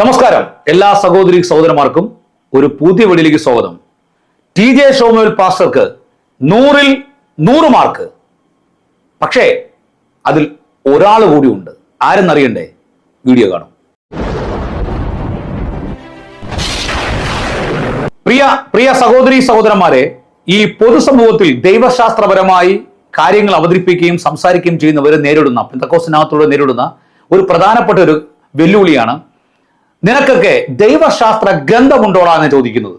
നമസ്കാരം. എല്ലാ സഹോദരി സഹോദരന്മാർക്കും ഒരു പുതിയ വീഡിയോയിലേക്ക് സ്വാഗതം. ടി ജെ ഷോമുൽ പാസ്റ്റർക്ക് നൂറിൽ നൂറ് മാർക്ക്. പക്ഷേ അതിൽ ഒരാൾ കൂടിയുണ്ട് ആരെന്നറിയണ്ടേ? വീഡിയോ കാണും. പ്രിയ പ്രിയ സഹോദരി സഹോദരന്മാരെ ഈ പൊതുസമൂഹത്തിൽ ദൈവശാസ്ത്രപരമായി കാര്യങ്ങൾ അവതരിപ്പിക്കുകയും സംസാരിക്കുകയും ചെയ്യുന്നവരെ നേരിടുന്ന പെന്തക്കോസിനകത്തൂടെ നേരിടുന്ന ഒരു പ്രധാനപ്പെട്ട ഒരു വെല്ലുവിളിയാണ് നിനക്കൊക്കെ ദൈവശാസ്ത്ര ഗ്രന്ഥമുണ്ടോടാ എന്ന് ചോദിക്കുന്നത്.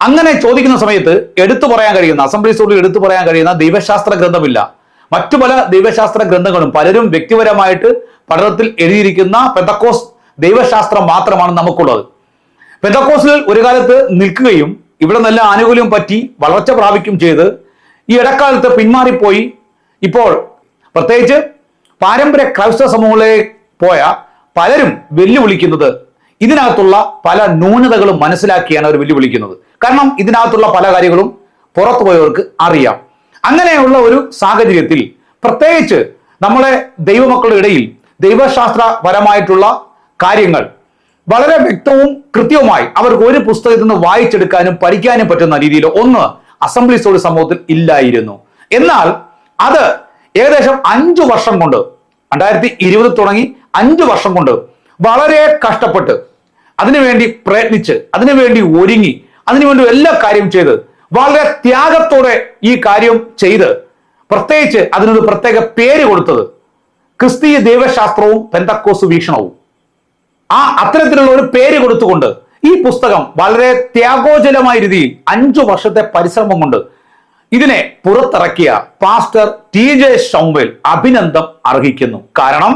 അങ്ങനെ ചോദിക്കുന്ന സമയത്ത് എടുത്തു പറയാൻ കഴിയുന്ന അസംബ്ലി സ്കൂളിൽ എടുത്തു പറയാൻ കഴിയുന്ന ദൈവശാസ്ത്ര ഗ്രന്ഥമില്ല. മറ്റു പല ദൈവശാസ്ത്ര ഗ്രന്ഥങ്ങളും പലരും വ്യക്തിപരമായിട്ട് പഠനത്തിൽ എഴുതിയിരിക്കുന്ന പെന്തക്കോസ് ദൈവശാസ്ത്രം മാത്രമാണ് നമുക്കുള്ളത്. പെന്തക്കോസിൽ ഒരു കാലത്ത് നിൽക്കുകയും ഇവിടെ നല്ല ആനുകൂല്യം പറ്റി വളർച്ച പ്രാപിക്കുകയും ചെയ്ത് ഈ ഇടക്കാലത്ത് പിന്മാറിപ്പോയി. ഇപ്പോൾ പ്രത്യേകിച്ച് പാരമ്പര്യ ക്രൈസ്തവ സമൂഹങ്ങളിലേക്ക് പോയ പലരും വെല്ലുവിളിക്കുന്നത് ഇതിനകത്തുള്ള പല ന്യൂനതകളും മനസ്സിലാക്കിയാണ് അവർ വെല്ലുവിളിക്കുന്നത്. കാരണം ഇതിനകത്തുള്ള പല കാര്യങ്ങളും പുറത്തു പോയവർക്ക് അറിയാം. അങ്ങനെയുള്ള ഒരു സാഹചര്യത്തിൽ പ്രത്യേകിച്ച് നമ്മളെ ദൈവമക്കളുടെ ഇടയിൽ ദൈവശാസ്ത്രപരമായിട്ടുള്ള കാര്യങ്ങൾ വളരെ വ്യക്തവും കൃത്യവുമായി അവർക്ക് ഒരു പുസ്തകത്തിൽ നിന്ന് വായിച്ചെടുക്കാനും പഠിക്കാനും പറ്റുന്ന രീതിയിൽ ഒന്ന് അസംബ്ലി സോഡ് സമൂഹത്തിൽ ഇല്ലായിരുന്നു. എന്നാൽ അത് ഏകദേശം അഞ്ചു വർഷം കൊണ്ട് രണ്ടായിരത്തി ഇരുപത് തുടങ്ങി അഞ്ചു വർഷം കൊണ്ട് വളരെ കഷ്ടപ്പെട്ട് അതിനുവേണ്ടി പ്രയത്നിച്ച് അതിനുവേണ്ടി ഒരുങ്ങി അതിനുവേണ്ടി എല്ലാ കാര്യം ചെയ്ത് വളരെ ത്യാഗത്തോടെ ഈ കാര്യം ചെയ്ത് പ്രത്യേകിച്ച് അതിനൊരു പ്രത്യേക പേര് കൊടുത്തത് ക്രിസ്തീയ ദൈവശാസ്ത്രവും പെന്തക്കോസ് വീക്ഷണവും. ആ അത്തരത്തിലുള്ള ഒരു പേര് കൊടുത്തുകൊണ്ട് ഈ പുസ്തകം വളരെ ത്യാഗോജലമായ രീതിയിൽ അഞ്ചു വർഷത്തെ പരിശ്രമം കൊണ്ട് ഇതിനെ പുറത്തിറക്കിയ പാസ്റ്റർ ടി ജെ ഷൗവേൽ അഭിനന്ദം അർഹിക്കുന്നു. കാരണം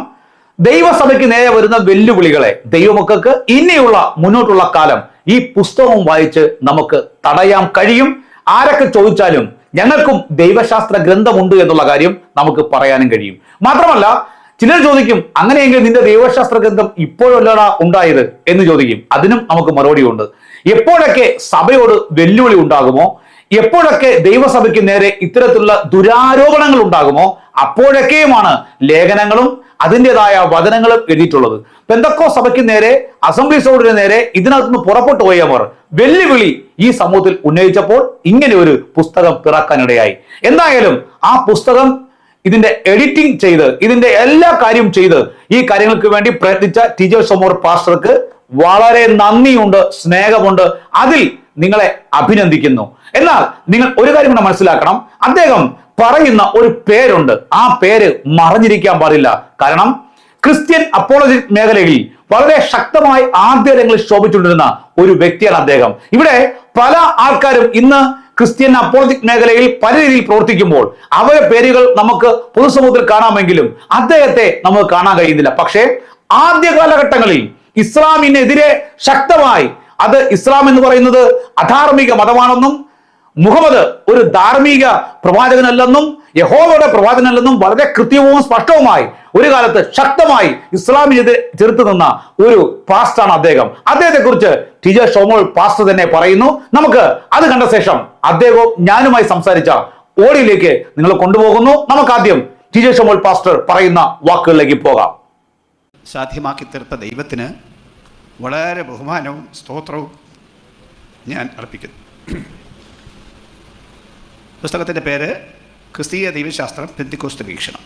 ദൈവസഭയ്ക്ക് നേരെ വരുന്ന വെല്ലുവിളികളെ ദൈവമക്കൾക്ക് ഇനിയുള്ള മുന്നോട്ടുള്ള കാലം ഈ പുസ്തകവും വായിച്ച് നമുക്ക് തടയാൻ കഴിയും. ആരൊക്കെ ചോദിച്ചാലും ഞങ്ങൾക്കും ദൈവശാസ്ത്ര ഗ്രന്ഥമുണ്ട് എന്നുള്ള കാര്യം നമുക്ക് പറയാനും കഴിയും. മാത്രമല്ല ചിലർ ചോദിക്കും അങ്ങനെയെങ്കിൽ നിന്റെ ദൈവശാസ്ത്ര ഗ്രന്ഥം ഇപ്പോഴല്ലടാ ഉണ്ടായത്? എന്ന് ചോദിക്കും. അതിനും നമുക്ക് മറുപടിയുണ്ട്. എപ്പോഴൊക്കെ സഭയോട് വെല്ലുവിളി ഉണ്ടാകുമോ? എപ്പോഴൊക്കെ ദൈവസഭയ്ക്ക് നേരെ ഇത്തരത്തിലുള്ള ദുരാരോപണങ്ങൾ ഉണ്ടാകുമോ അപ്പോഴൊക്കെയുമാണ് ലേഖനങ്ങളും അതിന്റെതായ വചനങ്ങളും എഴുതിയിട്ടുള്ളത്. പെന്തക്കോ സഭയ്ക്ക് നേരെ അസംബ്ലി സോഡിന് നേരെ ഇതിനകത്തുനിന്ന് പുറപ്പെട്ടു പോയവർ വെല്ലുവിളി ഈ സമൂഹത്തിൽ ഉന്നയിച്ചപ്പോൾ ഇങ്ങനെ ഒരു പുസ്തകം പിറക്കാനിടയായി. എന്തായാലും ആ പുസ്തകം ഇതിന്റെ എഡിറ്റിംഗ് ചെയ്ത് ഇതിന്റെ എല്ലാ കാര്യവും ചെയ്ത് ഈ കാര്യങ്ങൾക്ക് വേണ്ടി പ്രയത്നിച്ച ടി ഓമോർ പാസ്റ്റർക്ക് വളരെ നന്ദിയുണ്ട് സ്നേഹമുണ്ട്. അതിൽ നിങ്ങളെ അഭിനന്ദിക്കുന്നു. എന്നാൽ നിങ്ങൾ ഒരു കാര്യം കൂടെ മനസ്സിലാക്കണം. അദ്ദേഹം പറയുന്ന ഒരു പേരുണ്ട്. ആ പേര് മറഞ്ഞിരിക്കാൻ പാടില്ല. കാരണം ക്രിസ്ത്യൻ അപ്പോളജി മേഖലയിൽ വളരെ ശക്തമായി ആദ്യങ്ങളിൽ ശോഭിച്ചുകൊണ്ടിരുന്ന ഒരു വ്യക്തിയാണ് അദ്ദേഹം. ഇവിടെ പല ആൾക്കാരും ഇന്ന് ക്രിസ്ത്യൻ അപ്പോളജിക് മേഖലയിൽ പല രീതിയിൽ പ്രവർത്തിക്കുമ്പോൾ അവരെ പേരുകൾ നമുക്ക് പൊതുസമൂഹത്തിൽ കാണാമെങ്കിലും അദ്ദേഹത്തെ നമുക്ക് കാണാൻ കഴിയുന്നില്ല. പക്ഷേ ആദ്യ കാലഘട്ടങ്ങളിൽ ഇസ്ലാമിനെതിരെ ശക്തമായി. അത് ഇസ്ലാം എന്ന് പറയുന്നത് അധാർമിക മതമാണെന്നും മുഹമ്മദ് ഒരു ധാർമ്മിക പ്രവാചകനല്ലെന്നും യഹോവയുടെ പ്രവാചകനല്ലെന്നും വളരെ കൃത്യവും സ്പഷ്ടവുമായി ഒരു കാലത്ത് ശക്തമായി ഇസ്ലാമിനെതിരെ ചെറുത്തു നിന്ന ഒരു പാസ്റ്റാണ് അദ്ദേഹം. അദ്ദേഹത്തെക്കുറിച്ച് ടി ജെ ഷോമോൾ പാസ്റ്റർ തന്നെ പറയുന്നു. നമുക്ക് അത് കണ്ട ശേഷം അദ്ദേഹവും ഞാനുമായി സംസാരിച്ച ഓടിയിലേക്ക് നിങ്ങൾ കൊണ്ടുപോകുന്നു. നമുക്ക് ആദ്യം ടി ജെ ഷോമോൾ പാസ്റ്റർ പറയുന്ന വാക്കുകളിലേക്ക് പോകാം. സാധ്യമാക്കി തീർത്ത ദൈവത്തിന് വളരെ ബഹുമാനവും സ്തോത്രവും ഞാൻ അർപ്പിക്കുന്നു. പുസ്തകത്തിന്റെ പേര് ക്രിസ്തീയ ദൈവശാസ്ത്രം പെന്തിക്കോസ്ത് വീക്ഷണം.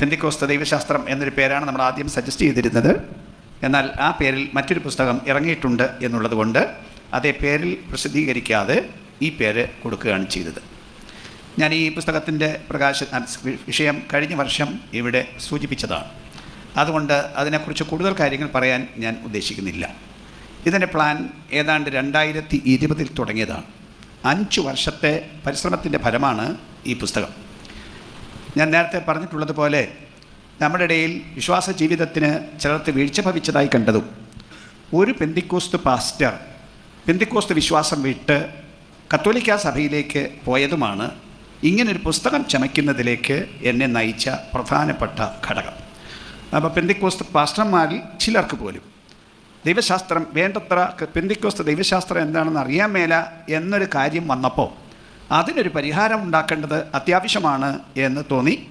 പെന്തിക്കോസ്ത് ദൈവശാസ്ത്രം എന്നൊരു പേരാണ് നമ്മൾ ആദ്യം സജസ്റ്റ് ചെയ്തിരുന്നത്. എന്നാൽ ആ പേരിൽ മറ്റൊരു പുസ്തകം ഇറങ്ങിയിട്ടുണ്ട് എന്നുള്ളതുകൊണ്ട് അതേ പേരിൽ പ്രസിദ്ധീകരിക്കാതെ ഈ പേര് കൊടുക്കുകയാണ് ചെയ്തത്. ഞാൻ ഈ പുസ്തകത്തിന്റെ പ്രകാശ വിഷയം കഴിഞ്ഞ വർഷം ഇവിടെ സൂചിപ്പിച്ചതാണ്. അതുകൊണ്ട് അതിനെക്കുറിച്ച് കൂടുതൽ കാര്യങ്ങൾ പറയാൻ ഞാൻ ഉദ്ദേശിക്കുന്നില്ല. ഇതിന്റെ പ്ലാൻ ഏതാണ്ട് രണ്ടായിരത്തി ഇരുപതിൽ തുടങ്ങിയതാണ്. അഞ്ച് വർഷത്തെ പരിശ്രമത്തിന്റെ ഫലമാണ് ഈ പുസ്തകം. ഞാൻ നേരത്തെ പറഞ്ഞിട്ടുള്ളതുപോലെ നമ്മുടെ ഇടയിൽ വിശ്വാസ ജീവിതത്തിന് ചിലർക്ക് വീഴ്ച ഭവിച്ചതായി കണ്ടതും ഒരു പെന്തിക്കോസ്ത് പാസ്റ്റർ പെന്തിക്കോസ്ത് വിശ്വാസം വിട്ട് കത്തോലിക്ക സഭയിലേക്ക് പോയതുമാണ് ഇങ്ങനൊരു പുസ്തകം ചമയ്ക്കുന്നതിലേക്ക് എന്നെ നയിച്ച പ്രധാനപ്പെട്ട ഘടകം. അപ്പോൾ പെന്തിക്കോസ്ത് പാസ്റ്റർമാരിൽ ചിലർക്ക് പോലും ദൈവശാസ്ത്രം വേണ്ടത്ര പെന്തിക്കോസ് ദൈവശാസ്ത്രം എന്താണെന്ന് അറിയാൻ മേല എന്നൊരു കാര്യം വന്നപ്പോൾ അതിനൊരു പരിഹാരം ഉണ്ടാക്കേണ്ടത് അത്യാവശ്യമാണ് എന്ന് തോന്നി.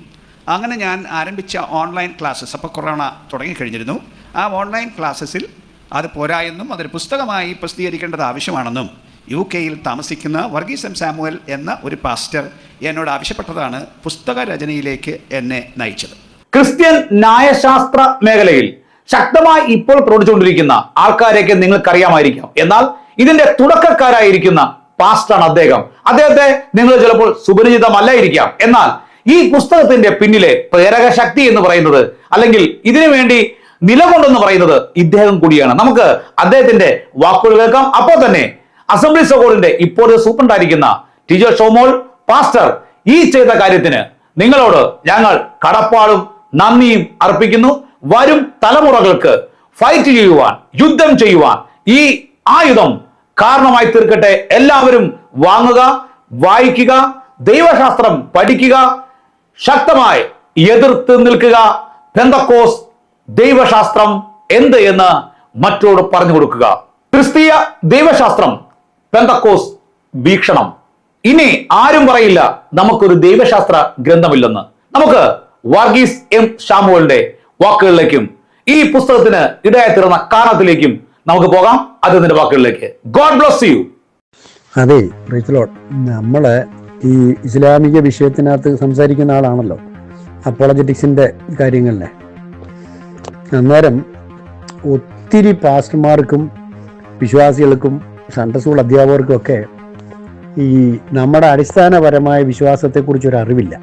അങ്ങനെ ഞാൻ ആരംഭിച്ച ഓൺലൈൻ ക്ലാസ്സസ് അപ്പോൾ കൊറോണ തുടങ്ങിക്കഴിഞ്ഞിരുന്നു. ആ ഓൺലൈൻ ക്ലാസ്സസിൽ അത് പോരായെന്നും അതൊരു പുസ്തകമായി പ്രസിദ്ധീകരിക്കേണ്ടത് ആവശ്യമാണെന്നും യു കെയിൽ താമസിക്കുന്ന വർഗീസ് എം സാമുവൽ എന്ന ഒരു പാസ്റ്റർ എന്നോട് ആവശ്യപ്പെട്ടതാണ് പുസ്തക രചനയിലേക്ക് എന്നെ നയിച്ചത്. ക്രിസ്ത്യൻ ന്യായശാസ്ത്ര മേഖലയിൽ ശക്തമായി ഇപ്പോൾ പ്രവർത്തിച്ചുകൊണ്ടിരിക്കുന്ന ആൾക്കാരെയൊക്കെ നിങ്ങൾക്കറിയാമായിരിക്കാം. എന്നാൽ ഇതിന്റെ തുടക്കക്കാരായിരിക്കുന്ന പാസ്റ്ററാണ് അദ്ദേഹം. അദ്ദേഹത്തെ നിങ്ങൾ ചിലപ്പോൾ സുപരിചിതമല്ലായിരിക്കാം. എന്നാൽ ഈ പുസ്തകത്തിന്റെ പിന്നിലെ പ്രേരക ശക്തി എന്ന് പറയുന്നത് അല്ലെങ്കിൽ ഇതിനു വേണ്ടി നിലകൊണ്ടെന്ന് പറയുന്നത് ഇദ്ദേഹം കൂടിയാണ്. നമുക്ക് അദ്ദേഹത്തിന്റെ വാക്കുകൾ കേൾക്കാം. അപ്പോൾ തന്നെ അസംബ്ലി സഹോറിന്റെ ഇപ്പോഴത്തെ സൂപ്രണ്ടായിരിക്കുന്ന ടീച്ചർ ഷോമോൾ പാസ്റ്റർ ഈ ചെയ്ത കാര്യത്തിന് നിങ്ങളോട് ഞങ്ങൾ കടപ്പാടും നന്ദിയും അർപ്പിക്കുന്നു. വരും തലമുറകൾക്ക് ഫൈറ്റ് ചെയ്യുവാൻ യുദ്ധം ചെയ്യുവാൻ ഈ ആയുധം കാരണമായി തീർക്കട്ടെ. എല്ലാവരും വാങ്ങുക വായിക്കുക ദൈവശാസ്ത്രം പഠിക്കുക ശക്തമായി എതിർത്ത് നിൽക്കുക. പെന്തക്കോസ് ദൈവശാസ്ത്രം എന്ത് എന്ന് മറ്റോട് പറഞ്ഞു കൊടുക്കുക. ക്രിസ്തീയ ദൈവശാസ്ത്രം പെന്തക്കോസ് വീക്ഷണം. ഇനി ആരും പറയില്ല നമുക്കൊരു ദൈവശാസ്ത്ര ഗ്രന്ഥമില്ലെന്ന്. നമുക്ക് വർഗീസ് എം ഷാമുവലിന്റെ വാക്കുകളിലേക്കും ഈ പുസ്തകത്തിന് ഇടയായിത്തീർന്ന കാരണത്തിലേക്കും നമുക്ക് പോകാം. അദ്ദേഹത്തിന്റെ വാക്കുകളിലേക്ക്. God bless you. അതെ നമ്മൾ ഈ ഇസ്ലാമിക വിഷയത്തിനകത്ത് സംസാരിക്കുന്ന ആളാണല്ലോ. അപ്പോളജറ്റിക്സിന്റെ കാര്യങ്ങളിലെ. അന്നേരം ഒത്തിരി പാസ്റ്റർമാർക്കും വിശ്വാസികൾക്കും സൺഡേ സ്കൂൾ അധ്യാപകർക്കൊക്കെ ഈ നമ്മുടെ അടിസ്ഥാനപരമായ വിശ്വാസത്തെക്കുറിച്ച് ഒരു അറിവില്ല.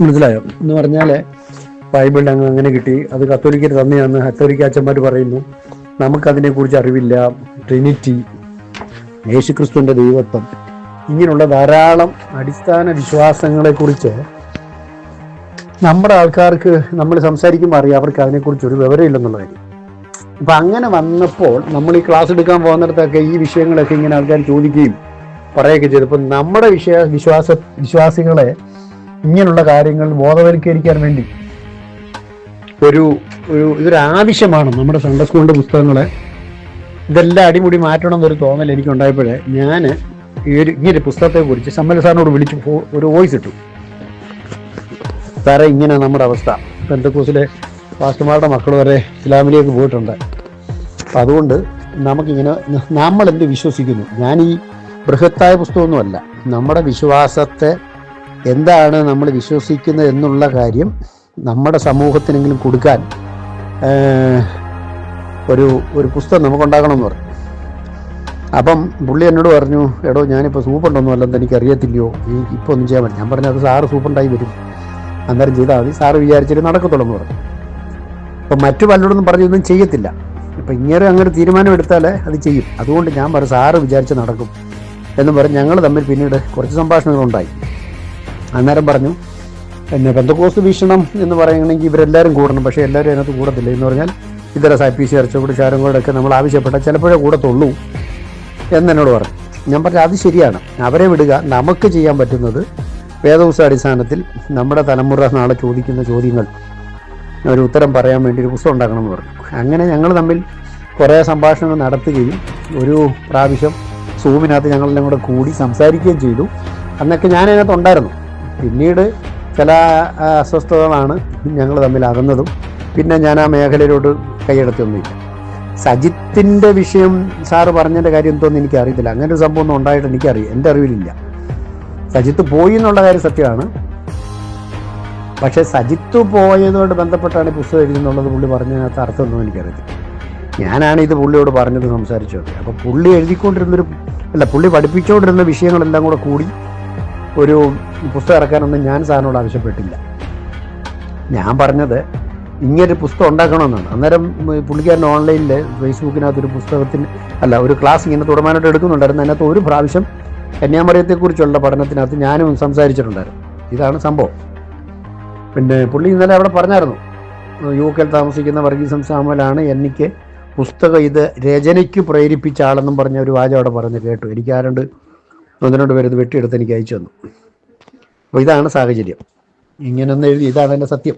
മനസ്സിലായോ? എന്ന് പറഞ്ഞാൽ ബൈബിളിൽ അങ്ങ് അങ്ങനെ കിട്ടി. അത് കത്തോലിക്കർ തന്നെയാണ് കത്തോലിക്ക അച്ഛന്മാർ പറയുന്നു. നമുക്കതിനെക്കുറിച്ച് അറിവില്ല. ട്രിനിറ്റി യേശുക്രിസ്തുവിന്റെ ദൈവത്വം. ഇങ്ങനെയുള്ള ധാരാളം അടിസ്ഥാന വിശ്വാസങ്ങളെക്കുറിച്ച് നമ്മുടെ ആൾക്കാർക്ക് നമ്മൾ സംസാരിക്കുമ്പോൾ അറിയാം. അവർക്ക് അതിനെക്കുറിച്ച് ഒരു വിവരമില്ലെന്നുള്ളതായിരിക്കും അപ്പം അങ്ങനെ വന്നപ്പോൾ നമ്മൾ ഈ ക്ലാസ് എടുക്കാൻ പോകുന്നിടത്തൊക്കെ ഈ വിഷയങ്ങളൊക്കെ ഇങ്ങനെ ആൾക്കാർ ചോദിക്കുകയും പറയുകയൊക്കെ ചെയ്തു. ഇപ്പൊ നമ്മുടെ വിശ്വാ വിശ്വാസ വിശ്വാസികളെ ഇങ്ങനെയുള്ള കാര്യങ്ങൾ ബോധവൽക്കരിക്കാൻ വേണ്ടി ഒരു ഒരു ഇതൊരു ആവശ്യമാണ് നമ്മുടെ സൺഡേ സ്കൂളിന്റെ പുസ്തകങ്ങളെ. ഇതെല്ലാം അടിമുടി മാറ്റണം എന്നൊരു തോന്നൽ എനിക്കുണ്ടായപ്പോഴേ ഞാൻ ഈ ഒരു ഒരു പുസ്തകത്തെക്കുറിച്ച് സമ്മൽ സാറിനോട് വിളിച്ച് ഒരു വോയിസ് ഇട്ടു. സാറേ ഇങ്ങനെ നമ്മുടെ അവസ്ഥ. പെന്തക്കൂസിലെ പാസ്റ്റർമാരുടെ മക്കൾ വരെ ഇസ്ലാമിലേക്ക് പോയിട്ടുണ്ട്. അപ്പം അതുകൊണ്ട് നമുക്കിങ്ങനെ നമ്മൾ എന്ത് വിശ്വസിക്കുന്നു? ഞാൻ ഈ ബൃഹത്തായ പുസ്തകമൊന്നുമല്ല. നമ്മുടെ വിശ്വാസത്തെ എന്താണ് നമ്മൾ വിശ്വസിക്കുന്നത് എന്നുള്ള കാര്യം നമ്മുടെ സമൂഹത്തിനെങ്കിലും കൊടുക്കാൻ ഒരു ഒരു പുസ്തകം നമുക്കുണ്ടാക്കണമെന്ന് പറഞ്ഞു അപ്പം പുള്ളി എന്നോട് പറഞ്ഞു എടോ ഞാനിപ്പോൾ സൂപ്പുണ്ടൊന്നും അല്ലെന്ന് എനിക്കറിയത്തില്ലയോ ഇപ്പോൾ ഒന്നും ചെയ്യാൻ പറ്റില്ല. ഞാൻ പറഞ്ഞു അത് സാറ് സൂപ്പുണ്ടായി വരും. അന്നേരം ചെയ്താൽ മതി. സാറ് വിചാരിച്ചിട്ട് നടക്കത്തുള്ളൂ എന്ന് പറഞ്ഞു. അപ്പം മറ്റു പലരോടൊന്നും പറഞ്ഞൊന്നും ചെയ്യത്തില്ല. ഇപ്പം ഇങ്ങനെ അങ്ങനെ തീരുമാനം എടുത്താൽ അത് ചെയ്യും. അതുകൊണ്ട് ഞാൻ പറഞ്ഞു സാറ് വിചാരിച്ച് നടക്കും. എന്ന് പറഞ്ഞ് ഞങ്ങൾ തമ്മിൽ പിന്നീട് കുറച്ച് സംഭാഷണങ്ങളുണ്ടായി അന്നേരം പറഞ്ഞു പിന്നെ പെന്തക്കോസ് വീക്ഷണം എന്ന് പറയുകയാണെങ്കിൽ ഇവരെല്ലാവരും കൂടണം. പക്ഷേ എല്ലാവരും അതിനകത്ത് കൂടത്തില്ല. എന്ന് പറഞ്ഞാൽ ഇതര സാ പി സി അരച്ചോട് ചാരങ്കോടൊക്കെ നമ്മൾ ആവശ്യപ്പെട്ട ചിലപ്പോഴേ കൂടത്തുള്ളൂ എന്നെന്നോട് പറഞ്ഞു. ഞാൻ പറഞ്ഞു അത് ശരിയാണ്. അവരെ വിടുക. നമുക്ക് ചെയ്യാൻ പറ്റുന്നത് വേദവസ അടിസ്ഥാനത്തിൽ നമ്മുടെ തലമുറ നാളെ ചോദിക്കുന്ന ചോദ്യങ്ങൾ. ഒരു ഉത്തരം പറയാൻ വേണ്ടി ഒരു പുസ്തകം ഉണ്ടാക്കണമെന്ന് പറഞ്ഞു. അങ്ങനെ ഞങ്ങൾ തമ്മിൽ കുറേ സംഭാഷണങ്ങൾ നടത്തുകയും ഒരു പ്രാവശ്യം സൂമിനകത്ത് ഞങ്ങളെല്ലാം കൂടെ കൂടി സംസാരിക്കുകയും ചെയ്തു. അന്നൊക്കെ ഞാൻ അതിനകത്ത് ഉണ്ടായിരുന്നു. പിന്നീട് ചില അസ്വസ്ഥതകളാണ് ഞങ്ങൾ തമ്മിൽ അകന്നതും. പിന്നെ ഞാൻ ആ മേഖലയിലോട്ട് കൈയെടുത്തൊന്നുമില്ല സജിത്തിന്റെ വിഷയം സാറ് പറഞ്ഞതിന്റെ കാര്യം എന്തോന്ന് എനിക്ക് അറിയത്തില്ല അങ്ങനെ ഒരു സംഭവം ഒന്നും ഉണ്ടായിട്ട് എനിക്കറിയാം. എന്റെ അറിവിലില്ല. സജിത്ത് പോയി എന്നുള്ള കാര്യം സത്യമാണ്. പക്ഷേ സജിത്ത് പോയതുകൊണ്ട് ബന്ധപ്പെട്ടാണ് പുസ്തകം എഴുതുന്നുള്ളത് പുള്ളി പറഞ്ഞതിനകത്ത് അർത്ഥമൊന്നും എനിക്കറിയത്തില്ല. ഞാനാണ് ഇത് പുള്ളിയോട് പറഞ്ഞത് സംസാരിച്ചത് അപ്പോൾ പുള്ളി എഴുതിക്കൊണ്ടിരുന്നൊരു അല്ല പുള്ളി പഠിപ്പിച്ചുകൊണ്ടിരുന്ന വിഷയങ്ങളെല്ലാം കൂടെ കൂടി ഒരു പുസ്തകം ഇറക്കാനൊന്നും ഞാൻ സാറിനോട് ആവശ്യപ്പെട്ടില്ല. ഞാൻ പറഞ്ഞത് ഇങ്ങനൊരു പുസ്തകം ഉണ്ടാക്കണമെന്നാണ്. അന്നേരം പുള്ളിക്കാരൻ ഓൺലൈനിൽ ഫേസ്ബുക്കിനകത്ത് ഒരു പുസ്തകത്തിന് അല്ല ഒരു ക്ലാസ് ഇങ്ങനെ തുടർമാനായിട്ട് എടുക്കുന്നുണ്ടായിരുന്നു. അതിനകത്ത് ഒരു പ്രാവശ്യം കന്യാമറിയത്തെക്കുറിച്ചുള്ള പഠനത്തിനകത്ത് ഞാനും സംസാരിച്ചിട്ടുണ്ടായിരുന്നു. ഇതാണ് സംഭവം. പിന്നെ പുള്ളി ഇന്നലെ അവിടെ പറഞ്ഞായിരുന്നു. യു കെയിൽ താമസിക്കുന്ന വർഗീസം സാമലാണ് എനിക്ക് പുസ്തകം ഇത് രചനയ്ക്ക് പ്രേരിപ്പിച്ച ആളെന്നും പറഞ്ഞ ഒരു വാചകം അവിടെ പറഞ്ഞ് കേട്ടു. എനിക്ക് ആരണ്ട് ഒന്ന് രണ്ട് പേര് ഇത് വെട്ടിയെടുത്ത് എനിക്ക് അയച്ചു തന്നു. അപ്പോൾ ഇതാണ് സാഹചര്യം. ഇങ്ങനൊന്ന് എഴുതി ഇതാണ് എന്റെ സത്യം.